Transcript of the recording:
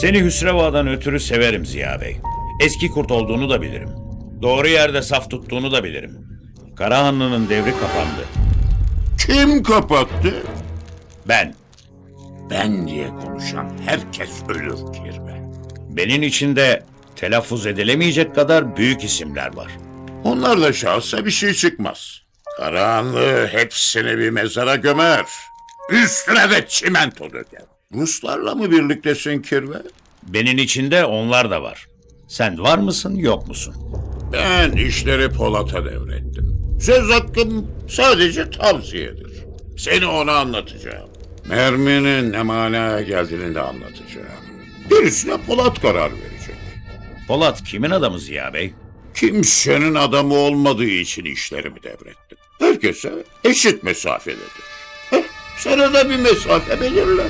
Seni Hüsreva'dan ötürü severim Ziya Bey. Eski kurt olduğunu da bilirim. Doğru yerde saf tuttuğunu da bilirim. Karahanlı'nın devri kapandı. Kim kapattı? Ben, Ben diye konuşan herkes ölür kirve. benim içinde telaffuz edilemeyecek kadar büyük isimler var. Onlarla şahsa bir şey çıkmaz. Karahanlı hepsini bir mezara gömer. Üstüne de çimento döker. Ruslarla mı birliktesin kirve? Benim içinde onlar da var. Sen var mısın, yok musun? Ben işleri Polat'a devrettim. Söz hakkım sadece tavsiyedir. Seni ona anlatacağım. Merminin ne manaya geldiğini de anlatacağım. Gerisine Polat karar verecek. Polat kimin adamı Ziya Bey? Kimsenin adamı olmadığı için işlerimi devrettim. Herkese eşit mesafededir. Heh, sana da bir mesafe belirler.